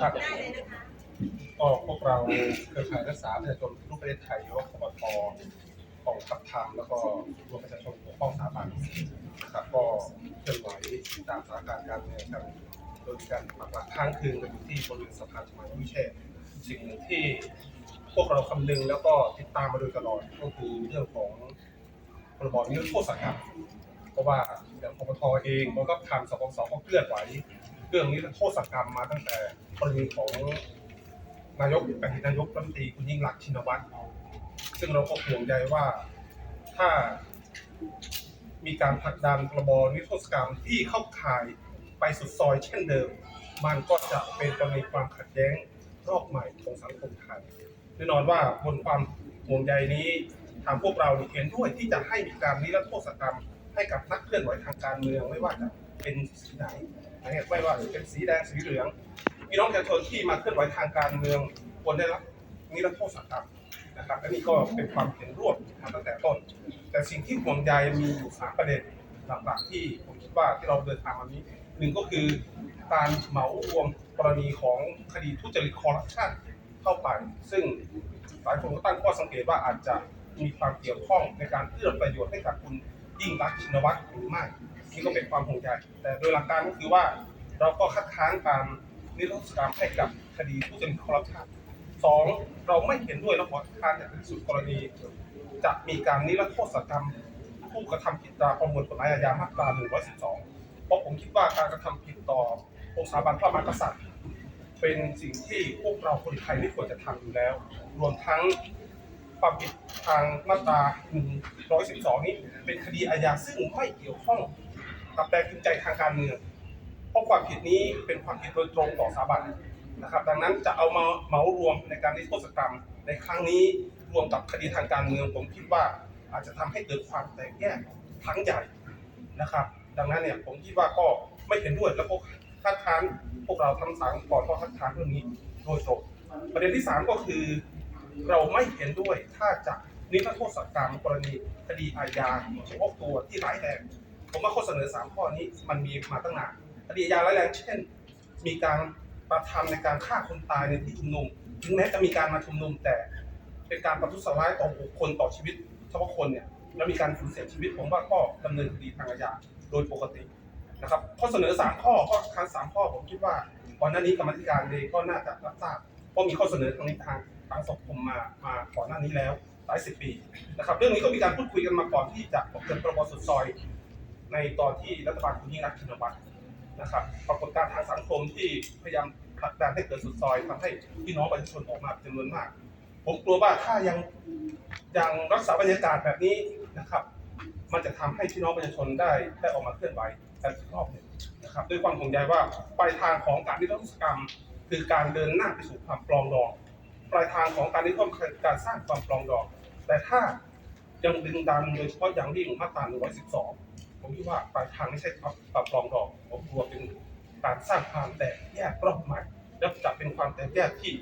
ครับก็พวกเราเครือข่ายรักษาประชาชนทุกประเทศไทยหรือว่าคปทของทัพทามแล้วก็รวมประชาชนปกป้องสถาบันนะครับก็เคลื่อนไหวตามสถานการณ์การเมืองครับโดยมีการปักหลักค้างคืนกันอยู่ที่บริเวณสะพานชมาวิเชษสิ่งหนึ่งที่พวกเราคำนึงแล้วก็ติดตามมาโดยตลอดก็คือเรื่องของพรบนิรโทษกรรมเพราะว่าอย่างปปทเองมันก็ทำสปสก็เคลื่อนไหวเรื่องนี้โทษกรรมมาตั้งแต่ กรณีของนายกอดีตนายกรัฐมนตรีคุณยิ่งรักชินวัตรซึ่งเราก็ห่วงใยว่าถ้ามีการผลักดันพระบนิรโทษกรรมที่เข้าข่ายไปสุดซอยเช่นเดิม มันก็จะเป็นกรณีความขัดแย้งรอบใหม่ของสังคมไทยแน่นอนว่าบนความห่วงใยนี้ทางพวกเราเห็นด้วยที่จะให้มีการนิรโทษกรรม ให้กับนักเคลื่อนไหวทางการเมืองไม่ว่าจะเป็นสีไหนไม่ว่าจะเป็นสีแดงสีเหลือง พี่น้องประชาชนที่มาเคลื่อนไหวทางการเมืองควรได้รับนิรโทษกรรมนะครับและนี่ก็เป็นความเห็นร่วมมาตั้งแต่ต้น แต่สิ่งที่ห่วงใยมีอยู่สามประเด็นหลักๆที่ผมคิดว่าที่เราเดินทางมานี้หนึ่งก็คือการเหมารวมกรณีของคดีทุจริตคอร์รัปชันเข้าไป ซึ่งหลายคนก็ตั้งข้อสังเกตว่าอาจจะมีความเกี่ยวข้องในการเอื้อประโยชน์ให้กับคุณยิ่งรักชินวัตรหรือไม่นี่ก็เป็นความห่วงใยแต่โดยหลักการก็คือว่าเราก็คัดค้านการ นิรโทษกรรมให้กับคดีผู้จริตคอร์รัปชันสองเราไม่เห็นด้วยและขอคัดค้านอย่างสุดกรณี จะมีการนิรโทษกรรมผู้กระทำผิดตามประมวลกฎหมายอาญามาตรา 112 เพราะผมคิดว่าการกระทำผิดต่อองค์สถาบันพระมหากษัตริย์ เป็นสิ่งที่พวกเราคนไทยไม่ควรจะทำอยู่แล้ว รวมทั้งความผิดทางมาตรา 112 นี้เป็นคดีอาญาซึ่งไม่เกี่ยวข้องกับแรงจูงใจทางการเมือง เพราะความผิดนี้เป็นความผิดโดยตรงต่อสถาบันนะครับดังนั้นจะเอามาเหมารวมในการนิรโทษกรรม ในครั้งนี้รวมกับคดีทางการเมืองผมคิดว่าอาจจะทำให้เกิดความแตกแยกครั้งใหญ่นะครับ ดังนั้นเนี่ยผมคิดว่าก็ไม่เห็นด้วยแล้วก็คัดค้านพวกเราทั้งสามก่อนก็คัดค้านเรื่องนี้โดยตรงประเด็นที่สามก็คือ เราไม่เห็นด้วยถ้าจะนิรโทษกรรมกรณีคดีอาญาเฉพาะตัวที่ร้ายแรงผมว่าข้อเสนอสามข้อนี้มันมีมาตั้งนาน คดีอาญาร้ายแรงเช่น มีการกระทำในการฆ่าคนตายในที่ชุมนุม ถึงแม้จะมีการมาชุมนุมแต่เป็นการประทุษร้ายต่อบุคคลต่อชีวิตเฉพาะคนเนี่ยแล้วมีการสูญเสียชีวิตผมว่าก็ดำเนินคดีทางอาญาโดยปกตินะครับข้อเสนอสามข้อข้อค้านสามข้อผมคิดว่าก่อนหน้านี้กรรมธิการเองก็น่าจะรับทราบเพราะมีข้อเสนอทางนี้ทางทางสังคมมามาก่อนหน้านี้แล้วหลายสิบปีนะครับเรื่องนี้ก็มีการพูดคุยกันมาก่อนที่จะออกเกิดพรบสุดซอย ในตอนที่รัฐบาลคุณยิ่งรักชินวัตร นะครับปรากฏการณ์ทางสังคมที่พยายามผลักดันให้เกิดสุดซอยทำให้พี่น้องประชาชนออกมาเป็นจำนวนมาก ผมกลัวว่าถ้ายังยังรักษาบรรยากาศแบบนี้นะครับ มันจะทำให้พี่น้องประชาชนได้ได้ออกมาเคลื่อนไหวกันอีกรอบหนึ่งนะครับ ด้วยความห่วงใยว่าปลายทางของการนิรโทษกรรม คือการเดินหน้าไปสู่ความปลองดองปลายทางของการนิรโทษคือการสร้างความปลองดอง แต่ถ้ายังดึงดันโดยเฉพาะอย่างยิ่งมาตรา112 ผมคิดว่าปลายทางไม่ใช่ความความปลองดองผมกลัวเป็นการสร้างความแตกแยกรอบใหม่และจะเป็นความแตกแยกที่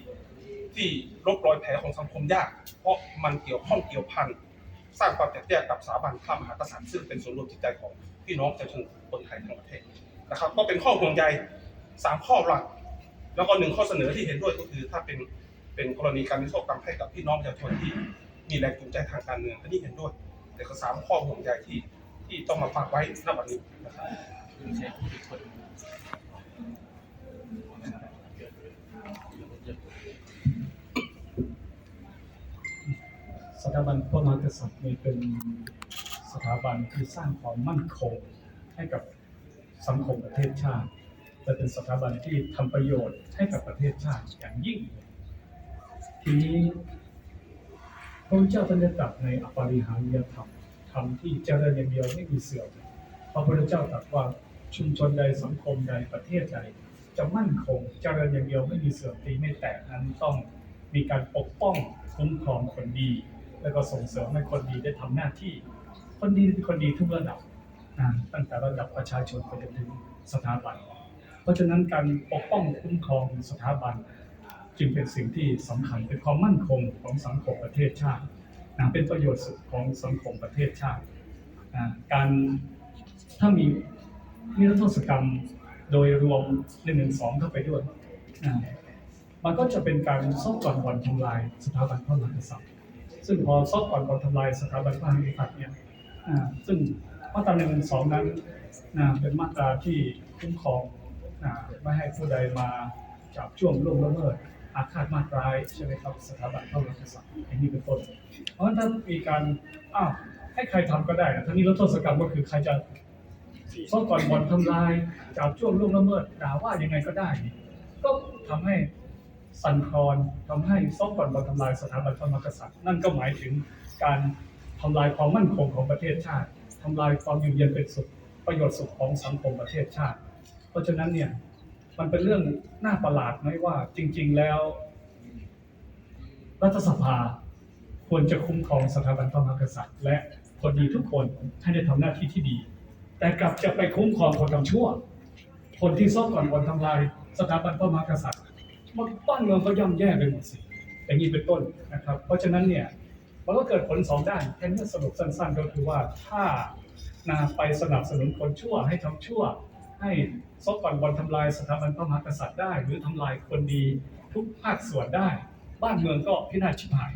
ที่ลบรอยแผลของสังคมยาก เพราะมันเกี่ยวข้องเกี่ยวพันสร้างความแตกแยกกับสถาบันพระมหากษัตริย์ซึ่งเป็นส่วนรวมจิตใจของพี่น้องประชาชนคนไทยทั้งประเทศนะครับ ก็เป็นข้อห่วงใยสามข้อหลักแล้วก็หนึ่งข้อเสนอที่เห็นด้วยก็คือถ้าเป็นเป็นกรณีการนิรโทษกรรมให้กับพี่น้องประชาชนที่มีแรงจูงใจทางการเมืองอันนี้เห็นด้วย แต่ก็สามข้อห่วงใยที่ ที่ต้องมาฝากไว้ณวันนี้นะครับสถาบันพระมหากษัตริย์นี่เป็นสถาบันที่สร้างความมั่นคงให้กับสังคมประเทศชาติและเป็นสถาบันที่ทำประโยชน์ให้กับประเทศชาติอย่างยิ่ง ทีนี้พระเจ้าท่านได้ตรัสในอปาริหาริยธรรม ธรรมที่เจริญอย่างเดียวไม่มีเสื่อมพระพุทธเจ้าตรัสว่าชุมชนใดสังคมใดประเทศใดจะมั่นคงเจริญอย่างเดียวไม่มีเสื่อมตีไม่แตกนั้นต้องมีการปกป้องคุ้มครองคนดี แล้วก็ส่งเสริมให้คนดีได้ทำหน้าที่ คนดีเป็นคนดีทุกระดับตั้งแต่ระดับประชาชนไปจนถึงสถาบัน เพราะฉะนั้นการปกป้องคุ้มครองสถาบัน จึงเป็นสิ่งที่สำคัญเป็นความมั่นคงของสังคมประเทศชาติ นะเป็นประโยชน์สุดของสังคมประเทศชาติอ่าการถ้ามีนิรโทษกรรมโดยรวมหนึ่งหนึ่งสองเข้าไปด้วยอ่ามันก็จะเป็นการซอบก่อนบ่อนทำลายสถาบันพระมหากษัตริย์ซึ่งพอซอบก่อนบ่อนทำลายสถาบันพระมหากษัตริย์เนี่ยซึ่งมาตราหนึ่งสองนั้นนะเป็นมาตราที่คุ้มครองนะไม่ให้ผู้ใดมาจับช่วงล่วงละเมิด อาฆาตมาตร้ายใช่ไหมครับสถาบันพระมหากษัตริย์อย่างนี้เป็นต้นเพราะฉะนั้นถ้ามีการอ้าวให้ใครทำก็ได้นะทั้งนี้รัฐโทษกรรมก็คือใครจะซ่อก่อนบ่อนทำลายจับช่วงล่วงละเมิดด่าว่ายังไงก็ได้ ก็ทำให้สั่นคลอนทำให้ซ่อก่อนบ่อนทำลายสถาบันพระมหากษัตริย์ นั่นก็หมายถึงการทำลายความมั่นคงของประเทศชาติทำลายความอยู่เย็นเป็นสุขประโยชน์สุขของสังคมประเทศชาติ เพราะฉะนั้นเนี่ย มันเป็นเรื่องน่าประหลาดไหมว่า จริง ๆ แล้ว รัฐสภาควรจะคุ้มครองสถาบันพระมหากษัตริย์ และคนดีทุกคนให้ได้ทำหน้าที่ที่ดี แต่กลับจะไปคุ้มครองคนทำชั่ว คนที่ซ่อมก่อนคนทำลายสถาบันพระมหากษัตริย์มันบ้านเมืองก็ย่ำแย่ไปหมดสิอย่างนี้เป็นต้นนะครับ เพราะฉะนั้นเนี่ยมันก็เกิดผลสองด้านแค่นี้สรุปสั้น ๆ ก็คือว่าถ้านาไปสนับสนุนคนชั่วให้ทำชั่ว ให้ซอกก่อนบอลทำลายสถาบันพระมหากษัตริย์ได้ หรือทำลายคนดีทุกภาคส่วนได้ บ้านเมืองก็พินาศชิบหาย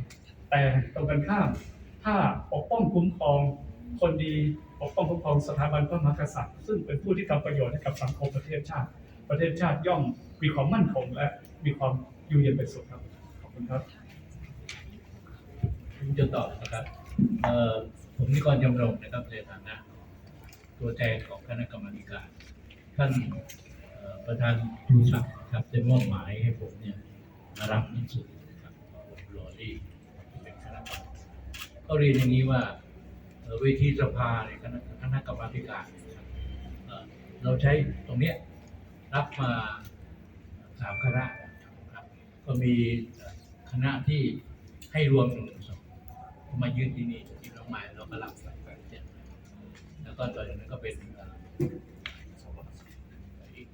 แต่ตรงกันข้าม ถ้าปกป้องคุ้มครองคนดีปกป้องคุ้มครองสถาบันพระมหากษัตริย์ ซึ่งเป็นผู้ที่ทำประโยชน์ให้กับสังคมประเทศชาติ ประเทศชาติย่อมมีความมั่นคงและมีความอยู่เย็นเป็นสุขครับขอบคุณครับผมจะตอบนะครับผมนิกรยำรงนะครับในฐานะตัวแทนของคณะกรรมการ ท่านประธานชูศักดิ์ครับได้มอบหมายให้ผมเนี่ยมารับหนังสือครับผมรอที่เป็นคณะกรรมการก็เรียนอย่างนี้ว่าเวทีสภาในคณะคณะกรรมาธิการเนี่ยนะครับเราใช้ตรงเนี้ยรับมาสามคณะครับก็มีคณะที่ให้รวมหนึ่งสองมายืนที่นี่ที่น้องไม้เราก็รับไปเนี่ยแล้วก็ต่อนนั้นก็เป็น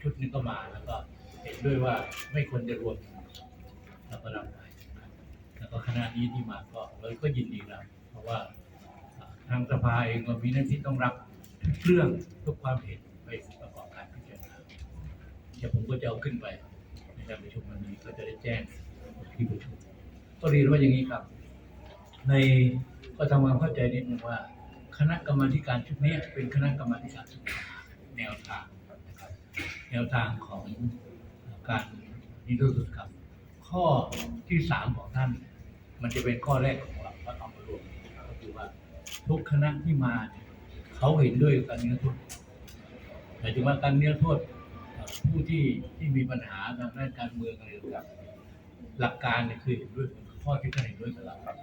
ชุดนึงก็มาแล้วก็เห็นด้วยว่าไม่ควรจะรวมแล้วก็รับไปแล้วก็คณะนี้ที่มาก็เราก็ยินดีรับเพราะว่าทางสภาเองก็มีหน้าที่ต้องรับเรื่องทุกความเห็นไปประกอบการพิจารณาเดี๋ยวผมก็จะเอาขึ้นไปในการประชุมวันนี้ก็จะได้แจ้งที่ประชุมก็เรียนว่าอย่างนี้ครับ ในก็ทำความเข้าใจนิดนึงว่า คณะกรรมการชุดนี้เป็นคณะกรรมการศึกษาแนวทาง แนวทางของการนิรโทษกรรมข้อที่สามของท่าน มันจะเป็นข้อแรกของเราก็เอามารวมก็คือว่าทุกคณะที่มาเขาเห็นด้วยกับการนิรโทษหมายถึงว่าการนิรโทษผู้ที่ที่มีปัญหาทางด้านการเมืองอะไรต่างๆหลักการเนี่ยคือเห็นด้วยข้อที่ท่านเห็นด้วยกับเราครับ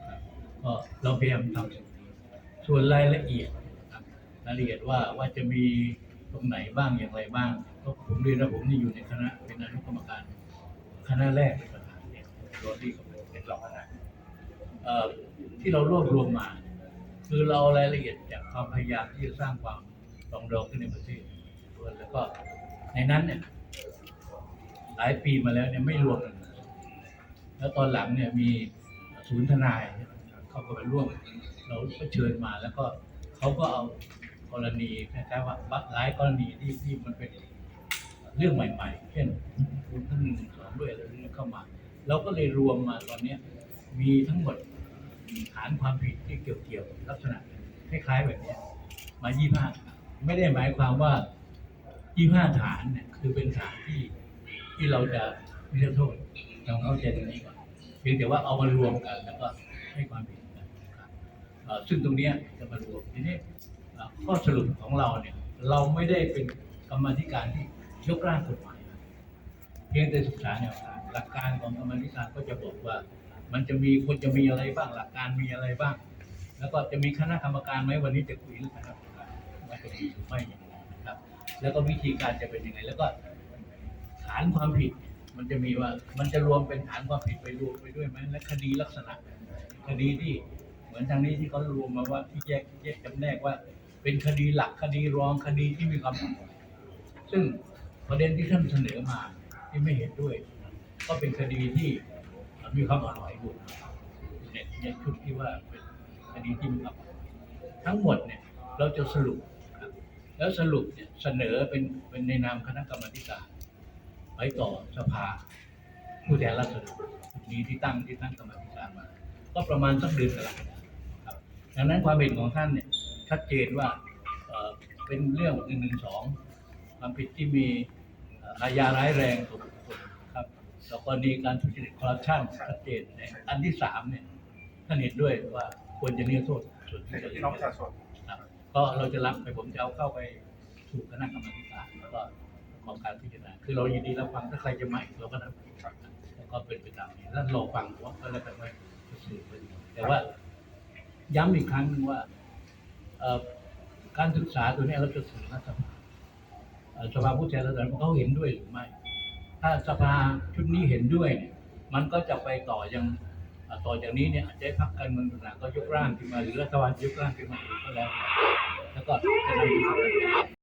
ก็เราพยายามทำส่วนรายละเอียดรายละเอียดว่าว่าจะมี ตรงไหนบ้างอย่างไรบ้างก็ผมเรียนว่าผมนี่อยู่ในคณะเป็นอนุกรรมการ คณะแรกเป็นประธานเนี่ยโรดี้กับเป็นรองประเอ่อที่เรารวบรวมมา คือเราเอารายละเอียดจากความพยายามที่จะสร้างความรองดองขึ้นในประเทศด้วยแล้วก็ในนั้นเนี่ยหลายปีมาแล้วเนี่ยไม่รวมกันแล้วตอนหลังเนี่ยมีศูนย์ทนายเนี่ยเขาก็ไปร่วม เราก็เชิญมาแล้วก็เขาก็เอา กรณีคล้ายๆว่าหลายกรณีที่ที่มันเป็นเรื่องใหม่ๆ เช่นคุณท่านหนึ่งสองด้วยอะไรนี้เข้ามา เราก็เลยรวมมาตอนเนี้ยมีทั้งหมดฐานความผิดที่เกี่ยวเกี่ยวลักษณะคล้ายๆแบบเนี้ยมายี่ห้าไม่ได้หมายความว่ายี่ห้าฐานเนี่ยคือเป็นฐานที่ที่เราจะไม่ได้โทษเราเข้าใจตรงนี้ก่อนเพียงแต่ว่าเอามารวมกันแล้วก็ให้ความเห็นกันซึ่งตรงนี้จะมารวมทีนี้ ข้อสรุปของเราเนี่ยเราไม่ได้เป็นกรรมธิการที่ยกร่างกฎหมายเพียงแต่ศึกษาแนวทางหลักการของกรรมธิการก็จะบอกว่า มันจะมีควรจะมีอะไรบ้างหลักการมีอะไรบ้าง แล้วก็จะมีคณะกรรมการไหมวันนี้จะคุยเรื่องคณะกรรมการว่าจะมีหรือไม่อย่างไรนะครับ แล้วก็วิธีการจะเป็นยังไงแล้วก็ฐานความผิด มันจะมีว่ามันจะรวมเป็นฐานความผิดไปรวมไปด้วยไหมและคดีลักษณะคดีที่เหมือนทางนี้ที่เขารวมมาว่าที่แยกแยกจำแนกว่า เป็นคดีหลักคดีรองคดีที่มีความผิดซึ่งประเด็นที่ท่านเสนอมาที่ไม่เห็นด้วย ก็เป็นคดีที่มีความอ่อนไหวอยู่ในในชุดที่ว่าเป็นคดีที่มีความทั้งหมดเนี่ยเราจะสรุปแล้วสรุปเนี่ยเสนอเป็นเป็นในนามคณะกรรมการไปต่อสภาผู้แทนราษฎรนี้ที่ตั้งที่ตั้งกรรมการมา ก็ประมาณสักเดือนกรกฎาคมครับดังนั้นความเห็นของท่านเนี่ย ชัดเจนว่าเอ่อเป็นเรื่องหนึ่งหนึ่งสองความผิดที่มีเอ่ออาญาร้ายแรงต่อบุคคลครับแล้วก็มีการทุจริตคอร์รัปชันชัดเจนในอันที่สามเนี่ยท่านเห็นด้วยว่าควรจะนิรโทษส่วนที่จะพี่น้องประชาชนครับก็เราจะรับไปผมจะเอาเข้าไปสู่คณะกรรมการแล้วก็ของการพิจารณาคือเรายินดีรับฟังถ้าใครจะมาอีกเราก็รับฟังแล้วก็เป็นไปตามนี้แล้วรอฟังว่าก็แล้วกันว่าจะสื่อเป็นยังไงแต่ว่าย้ำอีกครั้งหนึ่งว่าเอ่อ การศึกษาตัวนี้เราจะสื่อรัฐสภาสภาผู้แทนราษฎรเขาเห็นด้วยหรือไม่ ถ้าสภาชุดนี้เห็นด้วยเนี่ยมันก็จะไปต่อยังต่อจากนี้เนี่ยอาจจะพักการเมืองต่างๆก็ยกร่างขึ้นมาหรือรัฐบาลยกร่างขึ้นมาก็แล้ว แล้วก็จะนำไปสู่